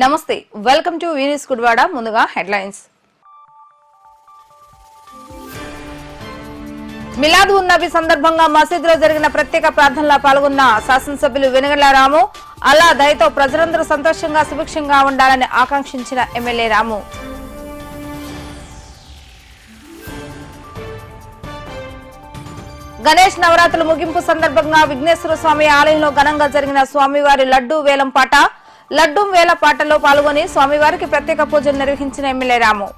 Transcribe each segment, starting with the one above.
నమస్తే welcome to వీనిస్ Gudwada ముందుగా headlines. Milad un Nabi సందర్భంగా మసీదులో జరిగిన ప్రత్యేక ప్రార్థనలో పాల్గొన్న శాసనసభ్యులు వెనుగళ్ళ రాము అల్లా దయతో ప్రజలందరూ సంతోషంగా సుభిక్షంగా ఉండాలని ఆకాంక్షించిన ఎమ్మెల్యే రాము. గణేష్ నవరాత్రుల ముగింపు సందర్భంగా విఘ్నేశ్వర స్వామి ఆలయంలో ఘనంగా జరిగిన స్వామివారి లడ్డూ వేలం పాట లడ్డూం వేల పాటలో పాల్గొని స్వామివారికి ప్రత్యేక పూజలు నిర్వహించిన ఎమ్మెల్యే రాము.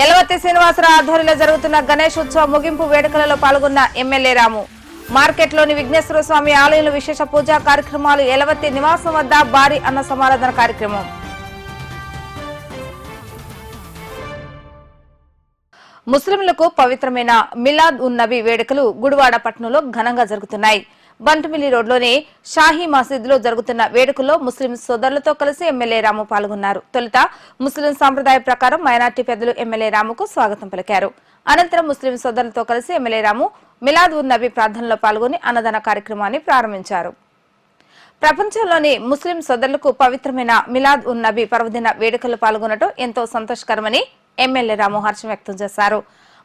యలవత్తి శ్రీనివాసరావు ఆధ్వర్యంలో జరుగుతున్న గణేష్ ఉత్సవ ముగింపు వేడుకలలో పాల్గొన్న ఎమ్మెల్యే రాము. మార్కెట్లోని విఘ్నేశ్వర స్వామి ఆలయంలో విశేష పూజా కార్యక్రమాలు యలవత్తి నివాసం వద్ద భారీ అన్న సమారాధన కార్యక్రమం. ముస్లింలకు పవిత్రమైన మిలాద్ ఉన్ నబీ వేడుకలు గుడివాడ పట్టణంలో ఘనంగా జరుగుతున్నాయి. బంటుమిల్లి రోడ్లోని షాహీ మసీదులో జరుగుతున్న వేడుకల్లో ముస్లిం సోదరులతో కలిసి ఎమ్మెల్యే రాము పాల్గొన్నారు. తొలుత ముస్లిం సాంప్రదాయ ప్రకారం మైనార్టీ పెద్దలు ఎమ్మెల్యే రాముకు స్వాగతం పలికారు. అనంతరం ముస్లిం సోదరులతో కలిసి ఎమ్మెల్యే రాము మిలాద్ ఉన్ నబీ ప్రార్థనలో పాల్గొని అన్నదాన కార్యక్రమాన్ని ప్రారంభించారు. ప్రపంచంలోని ముస్లిం సోదరులకు పవిత్రమైన మిలాద్ ఉన్ నబీ పర్వదిన వేడుకల్లో పాల్గొనడం ఎంతో సంతోషకరమని ఎమ్మెల్యే రాము హర్షం వ్యక్తం చేశారు.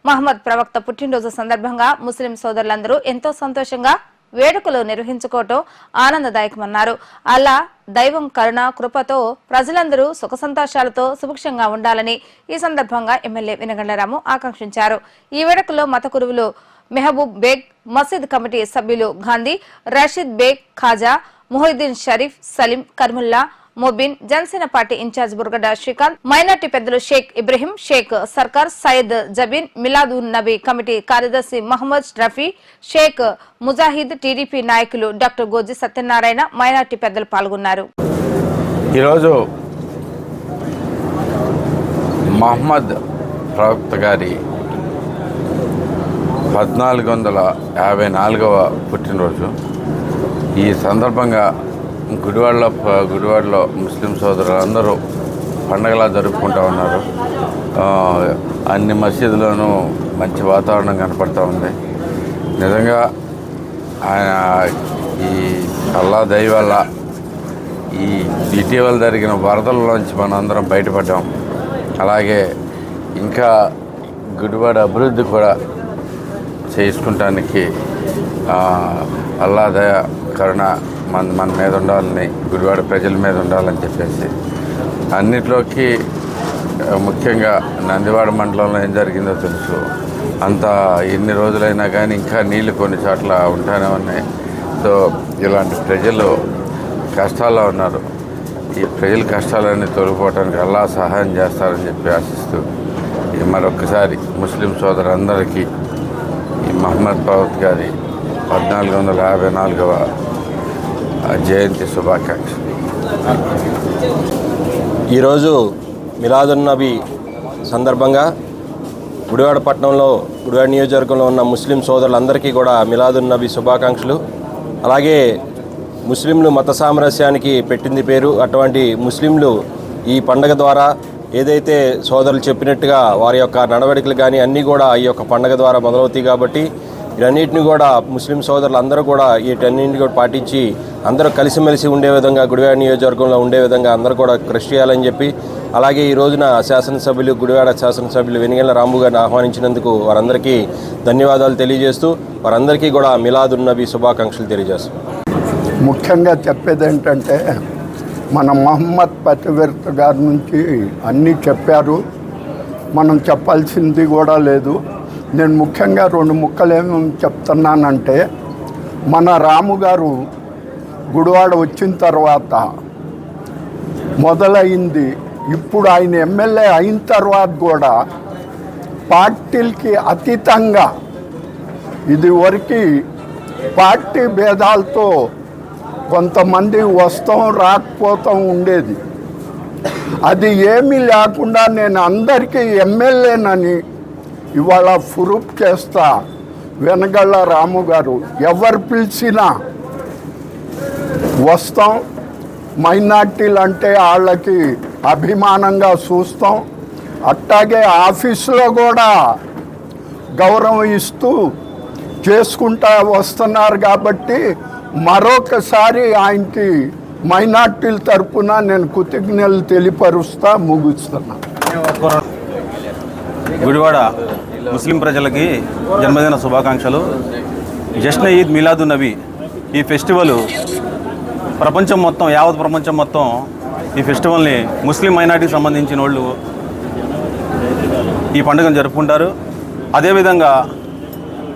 మహమ్మద్ ప్రవక్త పుట్టినరోజు సందర్భంగా ముస్లిం సోదరులందరూ ఎంతో సంతోషంగా వేడుకలు నిర్వహించుకోవటం ఆనందదాయకమన్నారు. అలా దైవం కరుణ కృపతో ప్రజలందరూ సుఖ సంతోషాలతో సుభిక్షంగా ఉండాలని ఈ సందర్భంగా ఎమ్మెల్యే వినగండరాము ఆకాంక్షించారు. ఈ వేడుకలో మత గురువులు మెహబూబ్ బేగ్ మసీద్ కమిటీ సభ్యులు Gandhi Rashid Baig Khaja Mohiddin Sharif Salim Karmulla Mubin Janasena party incharge Burgada Srikanth minority పెద్దలు షేక్ ఇబ్రహీం షేక్ సర్కార్ సయ్యద్ జబీన్ మిలాద్ ఉన్ నబీ కమిటీ కార్యదర్శి మహమ్మద్ రఫీ షేక్ ముజాహిద్ టీడీపీ నాయకులు డాక్టర్ గోజీ సత్యనారాయణ మైనార్టీ పెద్దలు పాల్గొన్నారు. ఈరోజు మహమ్మద్ ప్రవక్త గారి పద్నాలుగు వందల యాభై నాలుగవ పుట్టినరోజు. ఈ సందర్భంగా గుడివాడలో గుడివాడలో ముస్లిం సోదరులందరూ పండగలా జరుపుకుంటూ ఉన్నారు. అన్ని మసీదులోనూ మంచి వాతావరణం కనపడుతూ ఉంది. నిజంగా ఆయన ఈ అల్లా దయ వల్ల ఈ ఇటీవల జరిగిన వరదలలోంచి మనందరం బయటపడ్డాం. అలాగే ఇంకా గుడివాడ అభివృద్ధి కూడా చేసుకుంటానికి అల్లా దయ కరుణ మన మన మీద ఉండాలని గుడివాడ ప్రజల మీద ఉండాలని చెప్పేసి. అన్నిట్లోకి ముఖ్యంగా నందివాడ మండలంలో ఏం జరిగిందో తెలుసు. అంత ఎన్ని రోజులైనా కానీ ఇంకా నీళ్ళు కొన్ని చోట్ల ఉంటానే ఉన్నాయి. సో ఇలాంటి ప్రజలు కష్టాల్లో ఉన్నారు. ఈ ప్రజల కష్టాలన్నీ తొలగిపోవడానికి అల్లా సహాయం చేస్తారని చెప్పి ఆశిస్తూ ఈ మరొకసారి ముస్లిం సోదరులందరికీ ఈ మహమ్మద్ పవత్ గారి పద్నాలుగు వందల యాభై నాలుగవ జయంతి శుభాకాంక్షలు. ఈరోజు మిలాదున్నబీ సందర్భంగా గుడివాడ పట్టణంలో గుడివాడ నియోజకవర్గంలో ఉన్న ముస్లిం సోదరులందరికీ కూడా మిలాదున్నబీ శుభాకాంక్షలు. అలాగే ముస్లింలు మత సామరస్యానికి పెట్టింది పేరు. అటువంటి ముస్లింలు ఈ పండగ ద్వారా ఏదైతే సోదరులు చెప్పినట్టుగా వారి యొక్క నడవడికలు కానీ అన్నీ కూడా ఈ యొక్క పండగ ద్వారా మొదలవుతాయి కాబట్టి వీటన్నిటిని కూడా ముస్లిం సోదరులు అందరూ కూడా వీటన్నింటిని కూడా పాటించి అందరూ కలిసిమెలిసి ఉండే విధంగా గుడివాడ నియోజకవర్గంలో ఉండే విధంగా అందరూ కూడా కృషి చేయాలని చెప్పి అలాగే ఈ రోజున శాసనసభ్యులు గుడివాడ శాసనసభ్యులు వెనిగెల రాంబు గారిని ఆహ్వానించినందుకు వారందరికీ ధన్యవాదాలు తెలియజేస్తూ వారందరికీ కూడా మిలాదున్ నబీ శుభాకాంక్షలు తెలియజేస్తాం ముఖ్యంగా చెప్పేది ఏంటంటే మన మహమ్మద్ పతివర్త గారి నుంచి అన్నీ చెప్పారు. మనం చెప్పాల్సింది కూడా లేదు. నేను ముఖ్యంగా రెండు ముక్కలు ఏమి చెప్తున్నానంటే మన రాము గారు గుడివాడ వచ్చిన తర్వాత మొదలైంది. ఇప్పుడు ఆయన ఎమ్మెల్యే అయిన తర్వాత కూడా పార్టీలకి అతీతంగా ఇది వరకు పార్టీ భేదాలతో కొంతమంది వస్తాం రాకపోతాం ఉండేది. అది ఏమీ లేకుండా నేను అందరికీ ఎమ్మెల్యేనని ఇవాళ ఫురూప్ చేస్తా. వెనగళ్ళ రాము గారు ఎవరు పిలిచినా వస్తాం. మైనార్టీలు అంటే వాళ్ళకి అభిమానంగా చూస్తాం. అట్టాగే ఆఫీసులో కూడా గౌరవం ఇస్తూ చేసుకుంటా వస్తున్నారు కాబట్టి మరొకసారి ఆయనకి మైనార్టీల తరపున నేను కృతజ్ఞతలు తెలియపరుస్తా ముగిస్తున్నా. గుడివాడ ముస్లిం ప్రజలకి జన్మదిన శుభాకాంక్షలు. జష్న ఈద్ మిలాదు నబీ ఈ ఫెస్టివల్ ప్రపంచం మొత్తం యావత్ ప్రపంచం మొత్తం ఈ ఫెస్టివల్ని ముస్లిం మైనార్టీకి సంబంధించిన వాళ్ళు ఈ పండుగను జరుపుకుంటారు. అదేవిధంగా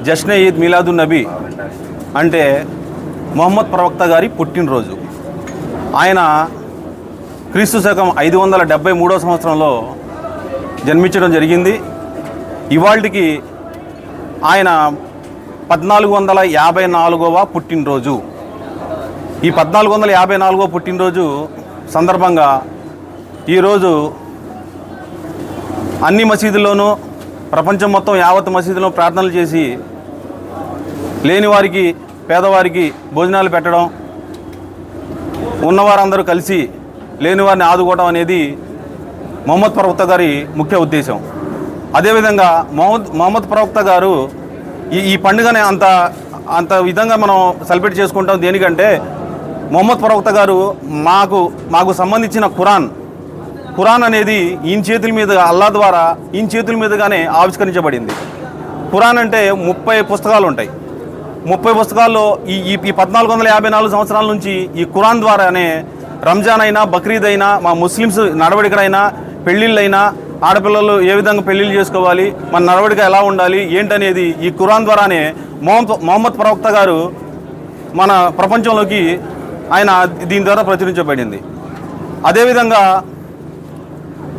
జష్న ఈద్ మిలాదు నబీ అంటే మొహమ్మద్ ప్రవక్త గారి పుట్టినరోజు. ఆయన క్రీస్తు శకం ఐదు వందల డెబ్బై మూడో సంవత్సరంలో జన్మించడం జరిగింది. ఇవాళకి ఆయన పద్నాలుగు వందల యాభై నాలుగవ పుట్టినరోజు. ఈ పద్నాలుగు వందల యాభై నాలుగవ పుట్టినరోజు సందర్భంగా ఈరోజు అన్ని మసీదుల్లోనూ ప్రపంచం మొత్తం యావత్ మసీదులో ప్రార్థనలు చేసి లేని వారికి పేదవారికి భోజనాలు పెట్టడం ఉన్నవారందరూ కలిసి లేని వారిని ఆదుకోవడం అనేది మహమ్మద్ ప్రవక్త గారి ముఖ్య ఉద్దేశం. అదేవిధంగా మహమ్మద్ మహమ్మద్ ప్రవక్త గారు ఈ ఈ పండుగని అంత అంత విధంగా మనం సెలబ్రేట్ చేసుకుంటాం దేనికంటే మొహమ్మద్ ప్రవక్త గారు మాకు మాకు సంబంధించిన ఖురాన్ ఖురాన్ అనేది ఈయన చేతుల మీద అల్లా ద్వారా ఈయన చేతుల మీదుగానే ఆవిష్కరించబడింది. ఖురాన్ అంటే ముప్పై పుస్తకాలు ఉంటాయి. ముప్పై పుస్తకాల్లో ఈ ఈ పద్నాలుగు వందల యాభై నాలుగు సంవత్సరాల నుంచి ఈ ఖురాన్ ద్వారానే రంజాన్ అయినా బక్రీద్ అయినా మా ముస్లిమ్స్ నడవడికడైనా పెళ్ళిళ్ళైనా ఆడపిల్లలు ఏ విధంగా పెళ్ళిళ్ళు చేసుకోవాలి మన నడవడిక ఎలా ఉండాలి ఏంటనేది ఈ ఖురాన్ ద్వారానే మొహమ్మద్ మొహమ్మద్ ప్రవక్త గారు మన ప్రపంచంలోకి ఆయన దీని ద్వారా ప్రచురించబడింది. అదేవిధంగా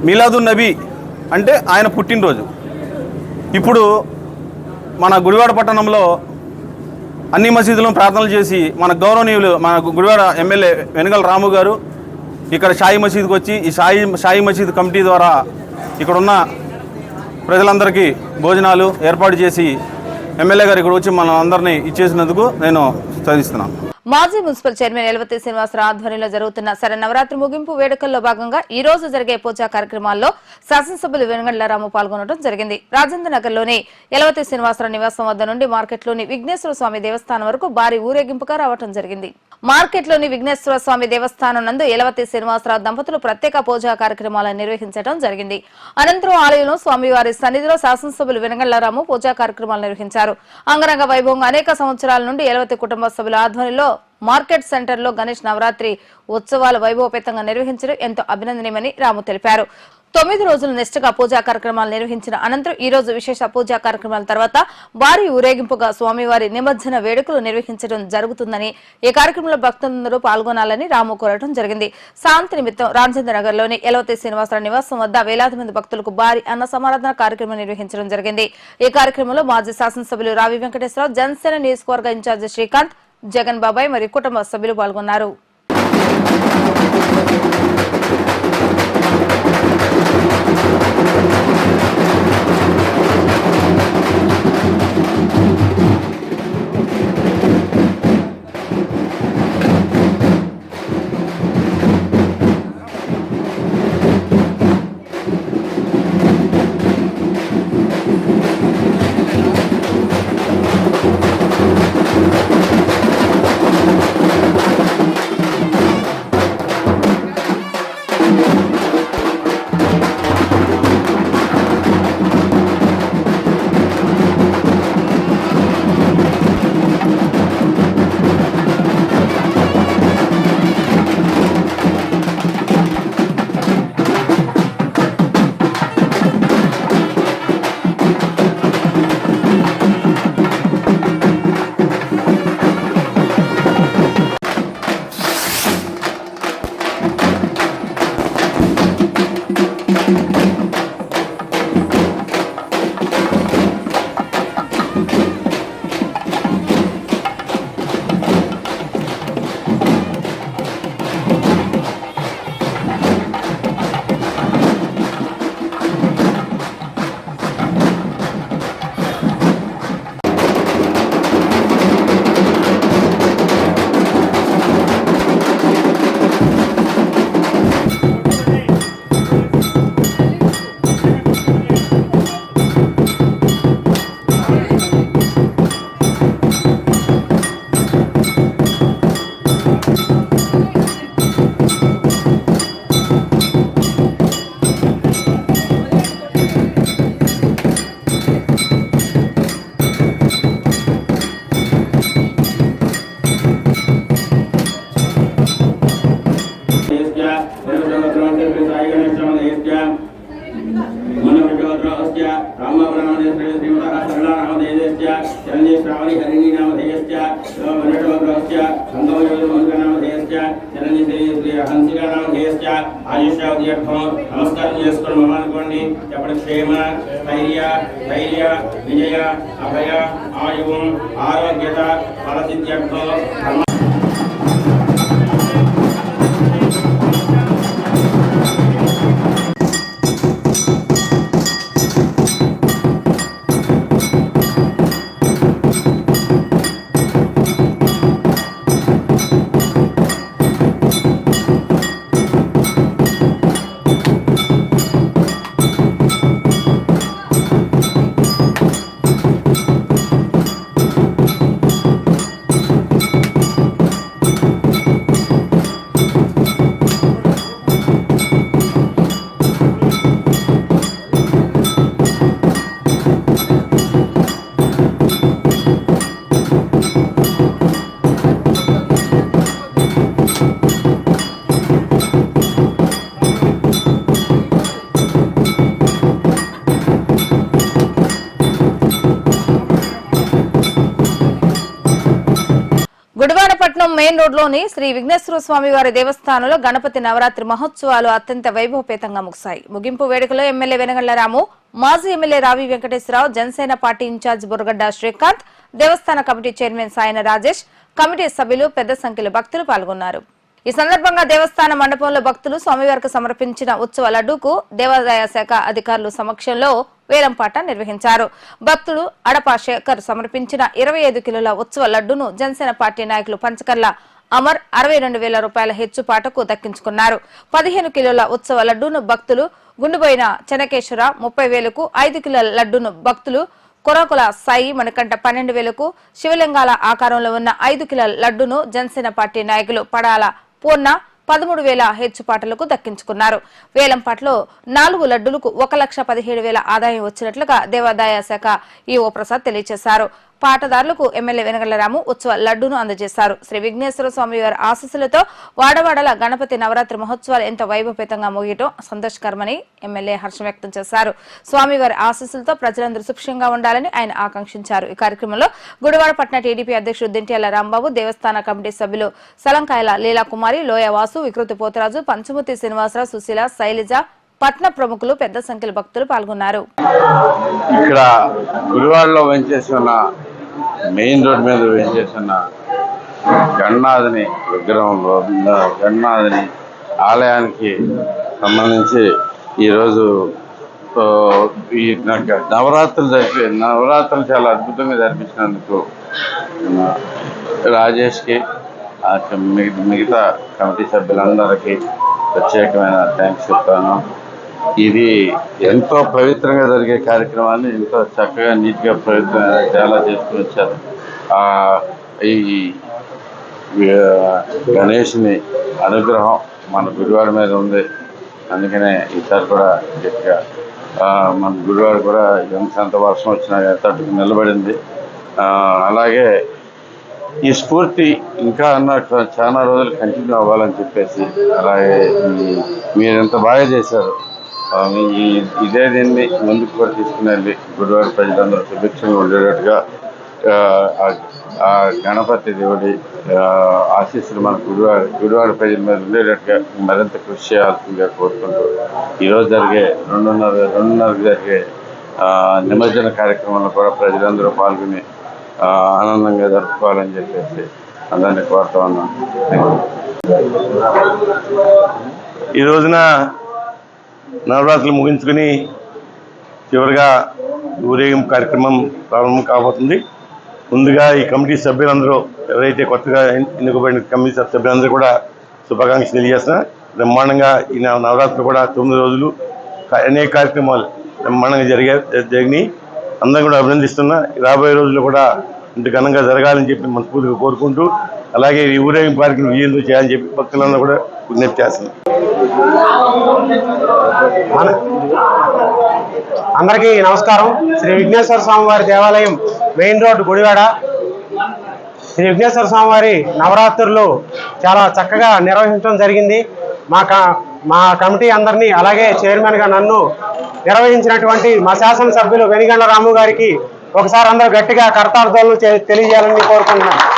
మిలాదున్ నబీ అంటే ఆయన పుట్టినరోజు. ఇప్పుడు మన గుడివాడ పట్టణంలో అన్ని మసీదులను ప్రార్థనలు చేసి మన గౌరవనీయులు మన గుడివాడ ఎమ్మెల్యే వెనుగల రాము గారు ఇక్కడ షాయి మసీద్కి వచ్చి ఈ షాయి షాయి మసీద్ కమిటీ ద్వారా ఇక్కడ ఉన్న ప్రజలందరికీ భోజనాలు ఏర్పాటు చేసి ఎమ్మెల్యే గారు ఇక్కడ వచ్చి మన అందరినీ ఇచ్చేసినందుకు నేను చదివిస్తున్నాను. మాజీ మున్సిపల్ చైర్మన్ ఎలవతి శ్రీనివాసరావు ఆధ్వర్యంలో జరుగుతున్న శరన్నవరాత్రి ముగింపు వేడుకల్లో భాగంగా ఈ రోజు జరిగే పూజా కార్యక్రమాల్లో శాసనసభ్యులు వెనుగండ్లరాము పాల్గొనడం జరిగింది. రాజేంద్ర నగర్లోని ఎలవతి శ్రీనివాసరావు నివాసం వద్ద నుండి మార్కెట్లోని విఘ్నేశ్వర స్వామి దేవస్థానం వరకు భారీ ఊరేగింపుగా రావడం జరిగింది. మార్కెట్లోని విఘ్నేశ్వర స్వామి దేవస్థానం నందు ఎలవతి శ్రీనివాసరావు దంపతులు ప్రత్యేక పూజా కార్యక్రమాలను నిర్వహించడం జరిగింది. అనంతరం ఆలయంలో స్వామివారి సన్నిధిలో శాసనసభ్యులు వెనగళ్ళ రాము పూజా కార్యక్రమాలు నిర్వహించారు. అంగరంగ వైభవంగా అనేక సంవత్సరాల నుండి ఎలవతి కుటుంబ సభ్యుల ఆధ్వర్యంలో మార్కెట్ సెంటర్లో గణేష్ నవరాత్రి ఉత్సవాలు వైభవపేతంగా నిర్వహించడం ఎంతో అభినందనీయమని రాము తెలిపారు. తొమ్మిది రోజులు నిష్ఠగా పూజా కార్యక్రమాలు నిర్వహించిన అనంతరం ఈ రోజు విశేష పూజా కార్యక్రమాల తర్వాత భారీ ఊరేగింపుగా స్వామివారి నిమజ్జన వేడుకలు నిర్వహించడం జరుగుతుందని ఈ కార్యక్రమంలో భక్తులందరూ పాల్గొనాలని రాము కోరటం జరిగింది. శాంతి నిమిత్తం రామచంద్రనగర్లోని ఎలవతి శ్రీనివాసరావు నివాసం వద్ద వేలాది మంది భక్తులకు భారీ అన్న సమారాధన కార్యక్రమం నిర్వహించడం జరిగింది. ఈ కార్యక్రమంలో మాజీ శాసనసభ్యులు రావి వెంకటేశ్వరరావు జనసేన నియోజకవర్గ ఇన్ఛార్జి శ్రీకాంత్ జగన్ బాబాయ్ మరియు కుటుంబ సభ్యులు పాల్గొన్నారు. గుడివాడపట్నం మెయిన్ రోడ్లోని శ్రీ విఘ్నేశ్వర స్వామి వారి దేవస్థానంలో గణపతి నవరాత్రి మహోత్సవాలు అత్యంత వైభవపేతంగా ముగిశాయి. ముగింపు వేడుకలో ఎమ్మెల్యే వెనగళ్ళ రాము మాజీ MLA Ravi Venkateswara Rao Janasena party incharge Burragadda Srikanth దేవస్థాన committee chairman Sayana Rajesh committee సభ్యులు పెద్ద సంఖ్యలో భక్తులు పాల్గొన్నారు. ఈ సందర్భంగా దేవస్థాన మండపంలో భక్తులు స్వామివారికి సమర్పించిన ఉత్సవ లడ్డూకు దేవాదాయ శాఖ అధికారులు సమక్షంలో వేలంపాట నిర్వహించారు. భక్తులు అడపా శేఖర్ సమర్పించిన ఇరవై ఐదు కిలోల ఉత్సవ లడ్డును జనసేన పార్టీ నాయకులు పంచకర్ల అమర్ అరవై రెండు వేల రూపాయల హెచ్చుపాటకు దక్కించుకున్నారు. పదిహేను కిలోల ఉత్సవ లడ్డును భక్తులు గుండుబోయిన చెనకేశ్వర ముప్పై వేలకు ఐదు కిలోల లడ్డును భక్తులు కొరకుల సాయి మణికంఠ పన్నెండు వేలకు శివలింగాల ఆకారంలో ఉన్న ఐదు కిలోల లడ్డును జనసేన పార్టీ నాయకులు పడాల పూర్ణ పదమూడు వేల హెచ్చుపాటలకు దక్కించుకున్నారు. వేలంపాట్లో నాలుగు లడ్డులకు ఒక లక్ష పదిహేడు వేల ఆదాయం వచ్చినట్లుగా దేవాదాయ శాఖ ఈఓ ప్రసాద్ తెలియజేశారు. పాటదారులకు ఎమ్మెల్యే వెనగలరాము ఉత్సవ లడ్డూను అందజేశారు. శ్రీ విఘ్నేశ్వర స్వామి వారి ఆశీస్సులతో వాడవాడల గణపతి నవరాత్రి మహోత్సవాలు ఎంతో వైభవపేతంగా ముగియటం సంతోషకరమని ఎమ్మెల్యే హర్షం వ్యక్తం చేశారు. స్వామివారి ఆశీస్సులతో ప్రజలందరూ సుక్షంగా ఉండాలని ఆయన ఆకాంక్షించారు. ఈ కార్యక్రమంలో గుడివాడపట్న టీడీపీ అధ్యక్షుడు దింట్యాల రాంబాబు దేవస్థాన కమిటీ సభ్యులు సలంకాయల లీలాకుమారి లోయవాసు వికృతి పోతరాజు పంచమూర్తి శ్రీనివాసరావు సుశీల శైలజ పట్న ప్రముఖులు పెద్ద సంఖ్యలో భక్తులు పాల్గొన్నారు. ఇక్కడ గుడివాడలో వెంచేసి ఉన్న మెయిన్ రోడ్ మీద వెంచేసి ఉన్న గణనాథుని విగ్రహంలో ఉన్న గణనాథుని ఆలయానికి సంబంధించి ఈరోజు ఈ నవరాత్రులు జరిపి నవరాత్రులు చాలా అద్భుతంగా జరిపించినందుకు రాజేష్కి మిగతా మిగతా కమిటీ సభ్యులందరికీ ప్రత్యేకమైన థ్యాంక్స్ చెప్తాను. ఇది ఎంతో పవిత్రంగా జరిగే కార్యక్రమాన్ని ఎంతో చక్కగా నీట్గా పవిత్రంగా చాలా చేసుకుని వచ్చారు. ఈ గణేష్ని అనుగ్రహం మన గురువారి మీద ఉంది. అందుకనే ఈసారి కూడా గట్టిగా మన గుడివాడ కూడా ఎంత ఎంత వర్షం వచ్చినా తట్టుకు నిలబడింది. అలాగే ఈ స్ఫూర్తి ఇంకా అన్నట్టు చాలా రోజులు కంటిన్యూ అవ్వాలని చెప్పేసి అలాగే ఈ- మీరు ఎంత బాగా చేశారు. ఇదే దీన్ని ముందుకు కూడా తీసుకునేది వెళ్ళి ప్రజలందరూ సుభిక్షంగా ఉండేటట్టుగా ఆ, గణపతి దేవుడి ఆశీస్సులు మన గుడివాడ గుడివాడ ప్రజల మీద ఉండేటట్టుగా మరింత కృషి చేయాల్సిందిగా కోరుకుంటూ ఈరోజు జరిగే రెండున్నర రెండున్నరకు జరిగే నిమజ్జన కార్యక్రమంలో కూడా ప్రజలందరూ పాల్గొని ఆనందంగా జరుపుకోవాలని చెప్పేసి అందరినీ కోరుతా ఉన్నాను ఈ రోజున నవరాత్రులు ముగించుకుని చివరిగా ఊరేగింపు కార్యక్రమం ప్రారంభం కాబోతుంది. ముందుగా ఈ కమిటీ సభ్యులందరూ ఎవరైతే కొత్తగా ఎన్- ఎన్నుకోబడిన కమిటీ సభ్యులందరూ కూడా శుభాకాంక్షలు తెలియజేస్తున్నా. బ్రహ్మాండంగా ఈ నవరాత్రులు కూడా తొమ్మిది రోజులు అనేక కార్యక్రమాలు బ్రహ్మాండంగా జరిగే జరిగినాయి. అందరం కూడా అభినందిస్తున్నా. రాబోయే రోజులు కూడా ఇంత ఘనంగా జరగాలని చెప్పి మనస్ఫూర్తిగా కోరుకుంటూ అలాగే ఈ ఊరేగింపు కార్యక్రమం వీళ్ళు చేయాలని చెప్పి భక్తులను కూడా విజ్ఞప్తి చేస్తున్నాం అందరికీ నమస్కారం. శ్రీ విఘ్నేశ్వర స్వామివారి దేవాలయం మెయిన్ రోడ్ గుడివాడ. శ్రీ విఘ్నేశ్వర స్వామివారి నవరాత్రులు చాలా చక్కగా నిర్వహించడం జరిగింది. మా క- మా కమిటీ అందరినీ అలాగే చైర్మన్గా నన్ను నిర్వహించినటువంటి మా శాసనసభ్యులు వెనిగండ్ల రాము గారికి ఒకసారి అందరూ గట్టిగా కర్తార్థాలను తెలియజేయాలని కోరుకుంటున్నాను.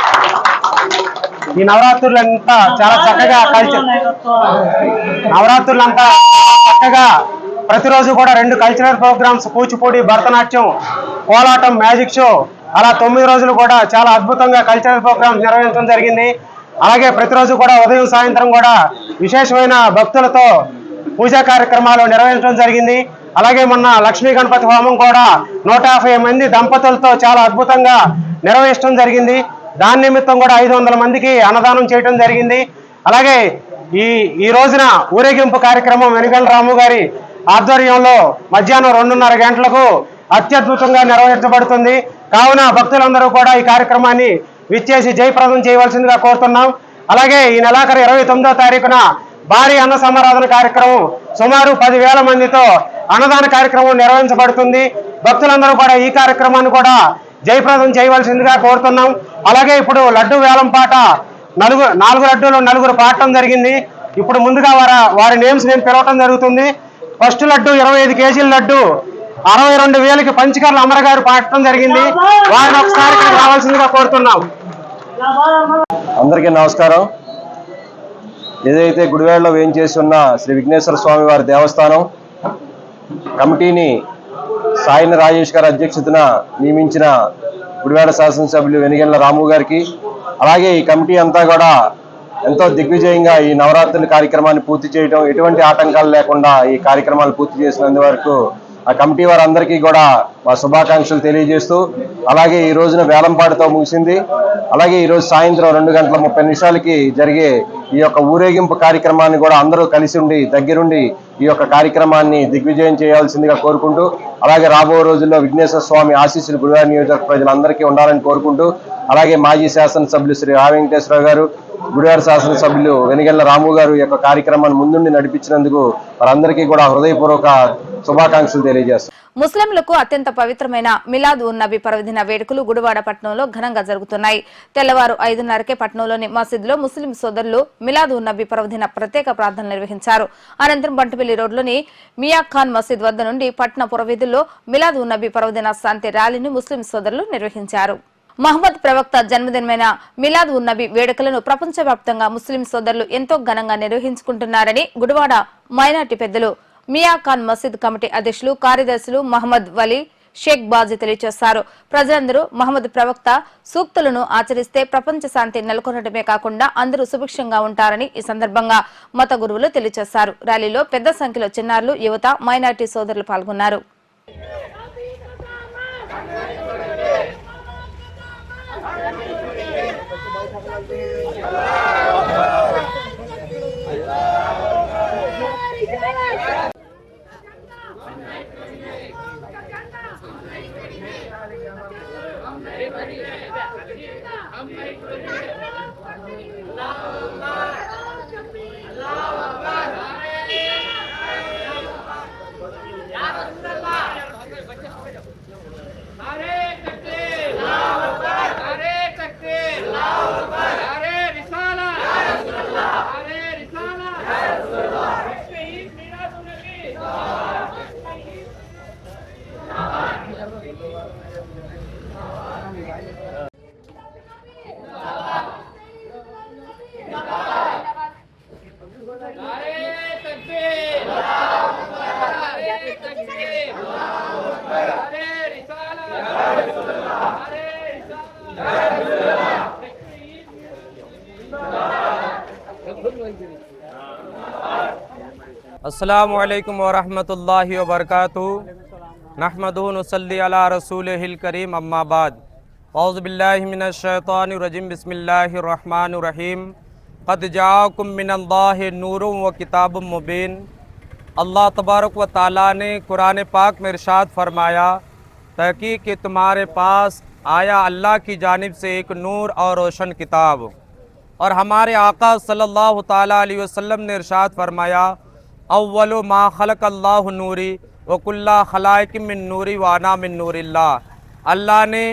ఈ నవరాత్రులంతా చాలా చక్కగా కల్చర్ నవరాత్రులంతా చక్కగా ప్రతిరోజు కూడా రెండు cultural programmes Kuchipudi Bharatanatyam Kolatam magic show అలా తొమ్మిది రోజులు కూడా చాలా అద్భుతంగా కల్చరల్ ప్రోగ్రామ్స్ నిర్వహించడం జరిగింది. అలాగే ప్రతిరోజు కూడా ఉదయం సాయంత్రం కూడా విశేషమైన భక్తులతో పూజా కార్యక్రమాలు నిర్వహించడం జరిగింది. అలాగే మొన్న లక్ష్మీ గణపతి హోమం కూడా నూట యాభై మంది దంపతులతో చాలా అద్భుతంగా నిర్వహించడం జరిగింది. దాని నిమిత్తం కూడా ఐదు వందల మందికి అన్నదానం చేయడం జరిగింది. అలాగే ఈ ఈ రోజున ఊరేగింపు కార్యక్రమం వెనుగల రాము గారి ఆధ్వర్యంలో మధ్యాహ్నం రెండున్నర గంటలకు అత్యద్భుతంగా నిర్వహించబడుతుంది. కావున భక్తులందరూ కూడా ఈ కార్యక్రమాన్ని విచ్చేసి జయప్రదం చేయవలసిందిగా కోరుతున్నాం. అలాగే ఈ నెలాఖరు ఇరవై తొమ్మిదో తారీఖున భారీ అన్న సమారాధన కార్యక్రమం సుమారు పదివేల మందితో అన్నదాన కార్యక్రమం నిర్వహించబడుతుంది. భక్తులందరూ కూడా ఈ కార్యక్రమాన్ని కూడా జయప్రదం చేయవలసిందిగా కోరుతున్నాం. అలాగే ఇప్పుడు లడ్డు వేలం పాట నలుగు నాలుగు లడ్డూలు నలుగురు పాడటం జరిగింది. ఇప్పుడు ముందుగా వారి వారి నేమ్స్ నేను పిలవటం జరుగుతుంది. ఫస్ట్ లడ్డు ఇరవై ఐదు కేజీల లడ్డు అరవై రెండు వేలకి పంచకర్ల అమరగారు పాడటం జరిగింది. వారిని ఒకసారి ఇక్కడికి రావాల్సిందిగా కోరుతున్నాం. అందరికీ నమస్కారం. ఏదైతే గుడివాడలో వేయించేస్తున్న ఉన్న శ్రీ విఘ్నేశ్వర స్వామి వారి దేవస్థానం కమిటీని సాయిన రాజేష్ గారి అధ్యక్షతన నియమించిన గుడివాడ శాసనసభ్యులు వెనిగెండ్ల రాము గారికి అలాగే ఈ కమిటీ అంతా కూడా ఎంతో దిగ్విజయంగా ఈ నవరాత్రుల కార్యక్రమాన్ని పూర్తి చేయడం ఎటువంటి ఆటంకాలు లేకుండా ఈ కార్యక్రమాలు పూర్తి చేసినందు వరకు ఆ కమిటీ వారందరికీ కూడా మా శుభాకాంక్షలు తెలియజేస్తూ అలాగే ఈ రోజున వేలంపాటుతో ముగిసింది. అలాగే ఈరోజు సాయంత్రం రెండు గంటల ముప్పై నిమిషాలకి జరిగే ఈ యొక్క ఊరేగింపు కార్యక్రమాన్ని కూడా అందరూ కలిసి ఉండి దగ్గరుండి ఈ యొక్క కార్యక్రమాన్ని దిగ్విజయం చేయాల్సిందిగా కోరుకుంటూ అలాగే రాబో రోజుల్లో విఘ్నేశ్వర స్వామి ఆశీస్సులు గురువార నియోజకవర్గ ప్రజలందరికీ ఉండాలని కోరుకుంటూ అలాగే మాజీ శాసనసభ్యులు శ్రీ ఆ వెంకటేశ్వరరావు గారు గుడివారి శాసనసభ్యులు వెనిగెళ్ళ రాము గారు ఈ యొక్క కార్యక్రమాన్ని ముందుండి నడిపించినందుకు వారందరికీ కూడా హృదయపూర్వక శుభాకాంక్షలు తెలియజేస్తారు ముస్లింలకు అత్యంత పవిత్రమైన మిలాద్ ఉన్ నబీ పర్వదిన వేడుకలు గుడివాడ పట్టణంలో ఘనంగా జరుగుతున్నాయి. తెల్లవారు ఐదున్నరకే పట్టణంలోని మసీదులో ముస్లిం సోదరులు మిలాద్ ఉన్ నబీ పర్వదిన ప్రత్యేక ప్రార్థనలు నిర్వహించారు. అనంతరం బంటుపల్లి రోడ్లోని మియా ఖాన్ మసీద్ వద్ద నుండి పట్టణ పురవీధుల్లో మిలాద్ ఉన్ నబీ పర్వదిన శాంతి ర్యాలీని ముస్లిం సోదరులు నిర్వహించారు. మహమ్మద్ ప్రవక్త జన్మదినమైన మిలాద్ ఉన్ నబీ వేడుకలను ప్రపంచవ్యాప్తంగా ముస్లిం సోదరులు ఎంతో ఘనంగా నిర్వహించుకుంటున్నారని గుడివాడ మైనార్టీ పెద్దలు మియా ఖాన్ మసీద్ కమిటీ అధ్యక్షులు కార్యదర్శులు మహమ్మద్ వలీ షేక్ బాజీ తెలియజేశారు. ప్రజలందరూ మహమ్మద్ ప్రవక్త సూక్తులను ఆచరిస్తే ప్రపంచ శాంతి నెలకొనడమే కాకుండా అందరూ సుభిక్షంగా ఉంటారని ఈ సందర్భంగా మత గురువులు తెలియజేశారు. ర్యాలీలో పెద్ద సంఖ్యలో చిన్నారులు యువత మైనార్టీ సోదరులు పాల్గొన్నారు. السلام علیکم ورحمۃ اللہ وبرکاتہ۔ نحمد صلی علی رسول الکریم، اما بعد۔ اعوذ باللہ من الشیطان الرجیم، بسم اللہ الرحمن الرحیم۔ قد جاکم من اللہ نور و کتاب مبین۔ اللہ تبارک و تعالیٰ نے قرآن پاک میں ارشاد فرمایا، تحقیق کہ تمہارے پاس آیا اللہ کی جانب سے ایک نور اور روشن کتاب۔ اور ہمارے آقا صلی اللہ تعالیٰ علیہ وسلم نے ارشاد فرمایا اول ما خلق اللہ نوری وک اللہ خلائق من نوری وانا من نور اللہ۔ اللہ نے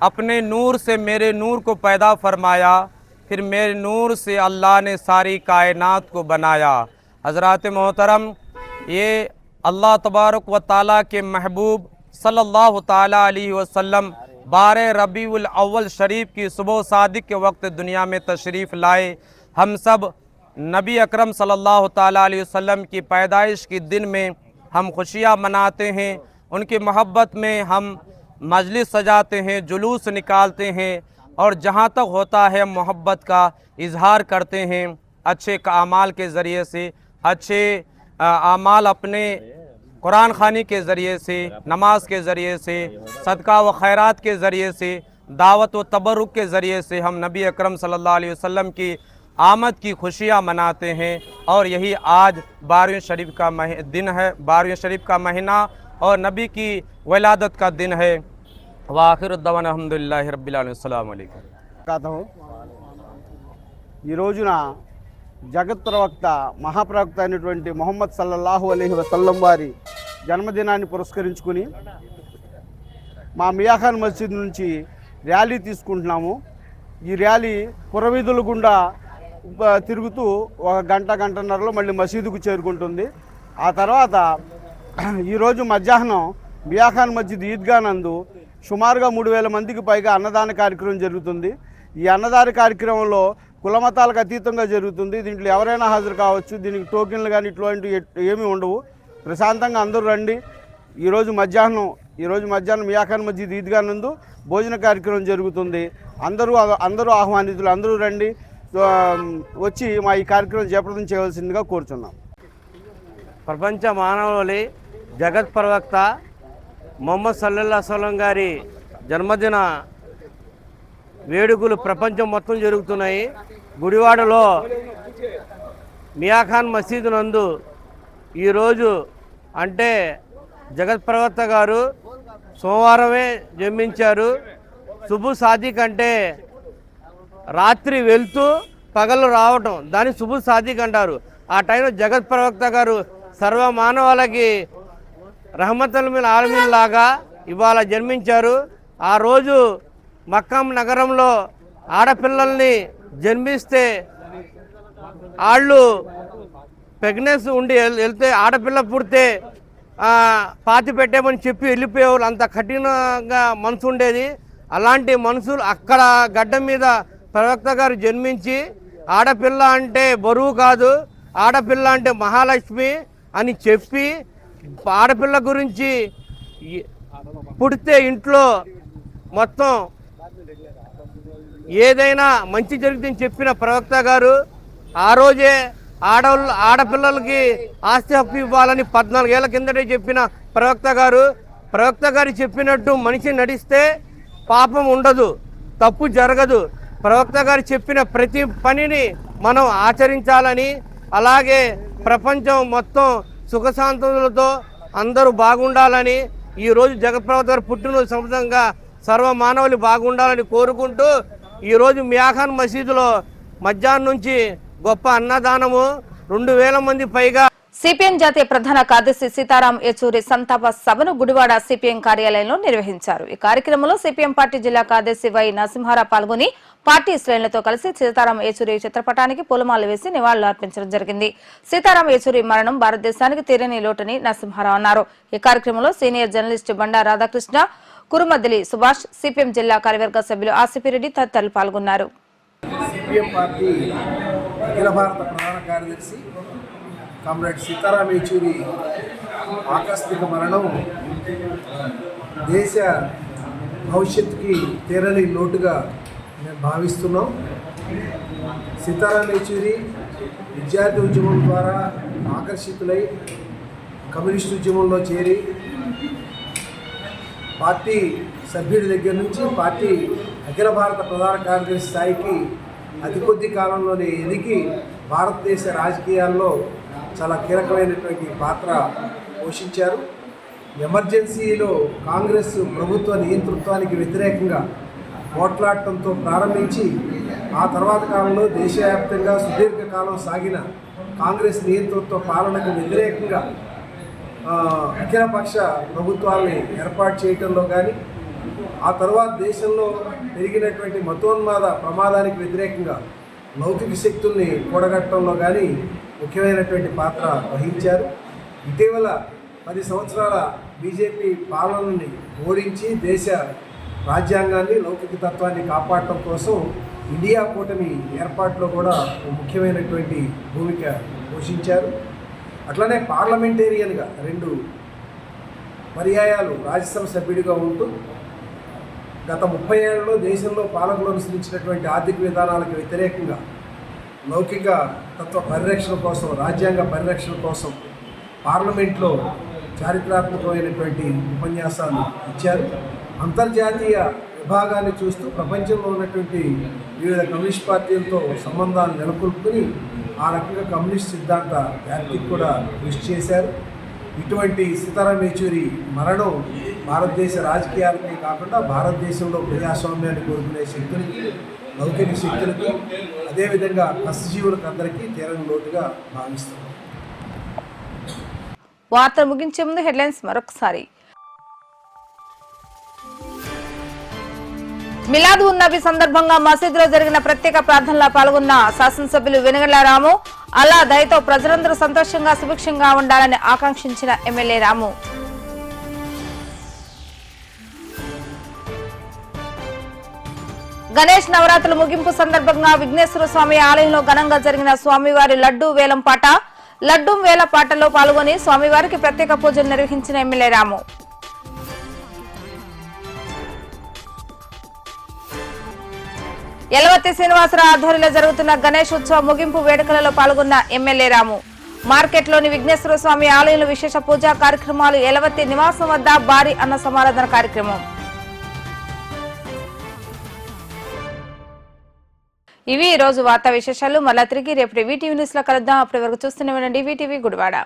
اپنے نور سے میرے نور کو پیدا فرمایا، پھر میرے نور سے اللہ نے ساری کائنات کو بنایا۔ حضرات محترم، یہ اللہ تبارک و تعالیٰ کے محبوب صلی اللہ تعالیٰ علیہ وسلم بار ربیع الاول شریف کی صبح صادق کے وقت دنیا میں تشریف لائے۔ ہم سب نبی اکرم صلی اللہ تعالیٰ علیہ وسلم کی پیدائش کے دن میں ہم خوشیاں مناتے ہیں، ان کی محبت میں ہم مجلس سجاتے ہیں، جلوس نکالتے ہیں اور جہاں تک ہوتا ہے محبت کا اظہار کرتے ہیں۔ اچھے اعمال کے ذریعے سے، اچھے اعمال اپنے قرآن خانی کے ذریعے سے، نماز کے ذریعے سے، صدقہ و خیرات کے ذریعے سے، دعوت و تبرک کے ذریعے سے ہم نبی اکرم صلی اللہ علیہ وسلم کی آمد کی خوشیاں مناتے ہیں اور یہی آج بارویں شریف کا دن ہے بارویں شریف کا مہینہ اور نبی کی ولادت کا دن ہے۔ واخر الدوان الحمدللہ رب العالمین۔ السلام علیکم۔ کہتا ہوں، یہ روزنا جگت پروکتا ఈ రోజున జగత్ ప్రవక్త మహాప్రవక్త అయినటువంటి మొహమ్మద్ సల్లల్లాహు అలీహి వసల్లం వారి జన్మదినాన్ని పురస్కరించుకుని మా మియాఖాన్ మస్జిద్ నుంచి ర్యాలీ తీసుకుంటున్నాము. ఈ ర్యాలీ పురవీధుల గుండా తిరుగుతూ ఒక గంట గంటన్నరలో మళ్ళీ మసీదుకు చేరుకుంటుంది. ఆ తర్వాత ఈరోజు మధ్యాహ్నం బియాఖాన్ మస్జిద్ ఈద్గా నందు సుమారుగా మూడు వేల మందికి పైగా అన్నదాన కార్యక్రమం జరుగుతుంది. ఈ అన్నదాన కార్యక్రమంలో కులమతాలకు అతీతంగా జరుగుతుంది. దీంట్లో ఎవరైనా హాజరు కావచ్చు. దీనికి టోకెన్లు కానీ ఇట్లాంటివి ఏమీ ఉండవు. ప్రశాంతంగా అందరూ రండి. ఈరోజు మధ్యాహ్నం ఈరోజు మధ్యాహ్నం మియాఖాన్ మస్జిద్ ఈద్గా నందు భోజన కార్యక్రమం జరుగుతుంది. అందరూ అందరూ ఆహ్వానితులు అందరూ రండి. వచ్చి మా ఈ కార్యక్రమం చేపట్టడం చేయవలసిందిగా కోరుచున్నాం. ప్రపంచ మానవులి జగత్ ప్రవక్త మొహమ్మద్ సల్లల్లా సలం గారి జన్మదిన వేడుకలు ప్రపంచం మొత్తం జరుగుతున్నాయి. గుడివాడలో మియాఖాన్ మసీదు నందు ఈరోజు అంటే జగత్ ప్రవక్త గారు సోమవారమే జన్మించారు. శుభు సాదిక్ అంటే రాత్రి వెళ్తూ పగలు రావటం. దాన్ని శుభు సాదిక్ అంటారు. ఆ టైంలో జగత్ ప్రవక్త గారు సర్వ మానవాళకి రహమతుల్ మిల్ ఆలమీన్ లాగా ఇవాళ జన్మించారు. ఆ రోజు మక్కం నగరంలో ఆడపిల్లల్ని జన్మిస్తే వాళ్ళు ప్రెగ్నెన్స్ ఉండి వెళ్తే ఆడపిల్ల పుడితే పాతి పెట్టామని చెప్పి వెళ్ళిపోయేవాళ్ళు. అంత కఠినంగా మనసు ఉండేది. అలాంటి మనుషులు అక్కడ గడ్డ మీద ప్రవక్త గారు జన్మించి ఆడపిల్ల అంటే బరువు కాదు ఆడపిల్ల అంటే మహాలక్ష్మి అని చెప్పి ఆడపిల్ల గురించి పుడితే ఇంట్లో మొత్తం ఏదైనా మంచి జరుగుతుందని చెప్పిన ప్రవక్త గారు ఆ రోజే ఆడవాళ్ళు ఆడపిల్లలకి ఆస్తి హక్కు ఇవ్వాలని పద్నాలుగేళ్ళ కిందటే చెప్పిన ప్రవక్త గారు. ప్రవక్త గారు చెప్పినట్టు మనిషి నడిస్తే పాపం ఉండదు తప్పు జరగదు. ప్రవక్త గారు చెప్పిన ప్రతి పనిని మనం ఆచరించాలని అలాగే ప్రపంచం మొత్తం సుఖశాంతులతో అందరూ బాగుండాలని ఈరోజు జగత్ప్రవత గారు పుట్టినరోజు సందర్భంగా సర్వ మానవులు బాగుండాలని కోరుకుంటూ ఈరోజు మియాఖాన్ మసీదులో మధ్యాహ్నం నుంచి గొప్ప అన్నదానము రెండు వేల మంది పైగా సిపిఎం జాతీయ ప్రధాన కార్యదర్శి సీతారాం యచూరి సంతాప సభను గుడివాడ సిపిఎం కార్యాలయంలో నిర్వహించారు. ఈ కార్యక్రమంలో సిపిఎం పార్టీ జిల్లా కార్యదర్శి వై నరసింహారావు పాల్గొని పార్టీ శ్రేణులతో కలిసి సీతారాం యేచూరి చిత్రపటానికి పూలమాల వేసి నివాళులు అర్పించడం జరిగింది. సీతారాం యేచూరి మరణం భారతదేశానికి తీరని లోటని నరసింహారావు అన్నారు. ఈ కార్యక్రమంలో senior journalist Banda Radhakrishna Kurumaddili Subhash CPM జిల్లా కార్యవర్గ సభ్యులు ఆసిపిరెడ్డి తదితరులు పాల్గొన్నారు. సిపిఎం పార్టీ అఖిల భారత ప్రధాన కార్యదర్శి కామ్రేడ్ సీతారాం యేచూరి ఆకస్మిక మరణం దేశ భవిష్యత్తుకి తీరని లోటుగా మేము భావిస్తున్నాం. సీతారాం యేచూరి విద్యార్థి ఉద్యమం ద్వారా ఆకర్షితులై కమ్యూనిస్ట్ ఉద్యమంలో చేరి పార్టీ సభ్యుడి దగ్గర నుంచి పార్టీ అఖిల భారత ప్రధాన కార్యదర్శి స్థాయికి అతి కొద్ది కాలంలోనే ఎదిగి భారతదేశ రాజకీయాల్లో చాలా కీలకమైనటువంటి పాత్ర పోషించారు. ఎమర్జెన్సీలో కాంగ్రెస్ ప్రభుత్వ నియంతృత్వానికి వ్యతిరేకంగా పోట్లాడటంతో ప్రారంభించి ఆ తర్వాత కాలంలో దేశవ్యాప్తంగా సుదీర్ఘకాలం సాగిన కాంగ్రెస్ నియంతృత్వ పాలనకు వ్యతిరేకంగా అఖిలపక్ష ప్రభుత్వాల్ని ఏర్పాటు చేయటంలో కానీ ఆ తర్వాత దేశంలో పెరిగినటువంటి మతోన్మాద ప్రమాదానికి వ్యతిరేకంగా లౌకిక శక్తుల్ని కూడగట్టడంలో కానీ ముఖ్యమైనటువంటి పాత్ర వహించారు. ఇటీవల పది సంవత్సరాల బీజేపీ పాలనని ఓడించి దేశ రాజ్యాంగాన్ని లౌకిక తత్వాన్ని కాపాడటం కోసం ఇండియా కూటమి ఏర్పాటులో కూడా ముఖ్యమైనటువంటి భూమిక పోషించారు. అట్లనే పార్లమెంటేరియన్గా రెండు పర్యాయాలు రాజ్యసభ సభ్యుడిగా ఉంటూ గత ముప్పై ఏళ్ళలో దేశంలో పాలకులు అనుసరించినటువంటి ఆర్థిక విధానాలకు వ్యతిరేకంగా లౌకిక తత్వ పరిరక్షణ కోసం రాజ్యాంగ పరిరక్షణ కోసం పార్లమెంట్లో చారిత్రాత్మకమైనటువంటి ఉపన్యాసాలు ఇచ్చారు. అంతర్జాతీయ విభాగాన్ని చూస్తూ ప్రపంచంలో ఉన్నటువంటి వివిధ కమ్యూనిస్ట్ పార్టీలతో సంబంధాలు నెలకొల్పుకుని ఆ రకంగా కమ్యూనిస్ట్ సిద్ధాంత వ్యాప్తికి కూడా కృషి చేశారు. ఇటువంటి సీతారాం యేచూరి మరణం భారతదేశ రాజకీయాలకే కాకుండా భారతదేశంలో ప్రజాస్వామ్యాన్ని కోరుకునే శక్తులకి లౌకిక శక్తులకు అదేవిధంగా కష్టజీవులకు అందరికీ తీరని లోటుగా భావిస్తున్నాం వార్తలు ముగించే ముందు హెడ్లైన్స్ మరొకసారి. మిలాద్ ఉన్నబి సందర్భంగా మసీదులో జరిగిన ప్రత్యేక ప్రార్థనలో పాల్గొన్న శాసనసభ్యులు వెనుగళ్ళ రాము అలా దయతో ప్రజలందరూ సంతోషంగా సుభిక్షంగా ఉండాలని ఆకాంక్షించిన ఎమ్మెల్యే రాము. గణేష్ నవరాత్రుల ముగింపు సందర్భంగా విఘ్నేశ్వర స్వామి ఆలయంలో ఘనంగా జరిగిన స్వామివారి లడ్డూ వేలం పాట. లడ్డూ వేల పాటలో పాల్గొని స్వామివారికి ప్రత్యేక పూజలు నిర్వహించిన ఎమ్మెల్యే రాము. యలవత్తి శ్రీనివాసరావు ఆధ్వర్యంలో జరుగుతున్న గణేష్ ఉత్సవ ముగింపు వేడుకలలో పాల్గొన్న ఎమ్మెల్యే రాము. మార్కెట్లోని విఘ్నేశ్వర స్వామి ఆలయంలో విశేష పూజా కార్యక్రమాలు యలవత్తి నివాసం వద్ద భారీ అన్న సమారాధన కార్యక్రమం. ఇవి ఈ రోజు వార్తా విశేషాలు. మళ్ళా తిరిగి రేపు వీటీవీ న్యూస్లో కలుద్దాం. అప్పటి వరకు చూస్తూనే ఉండండి. వీటీవీ గుడివాడ.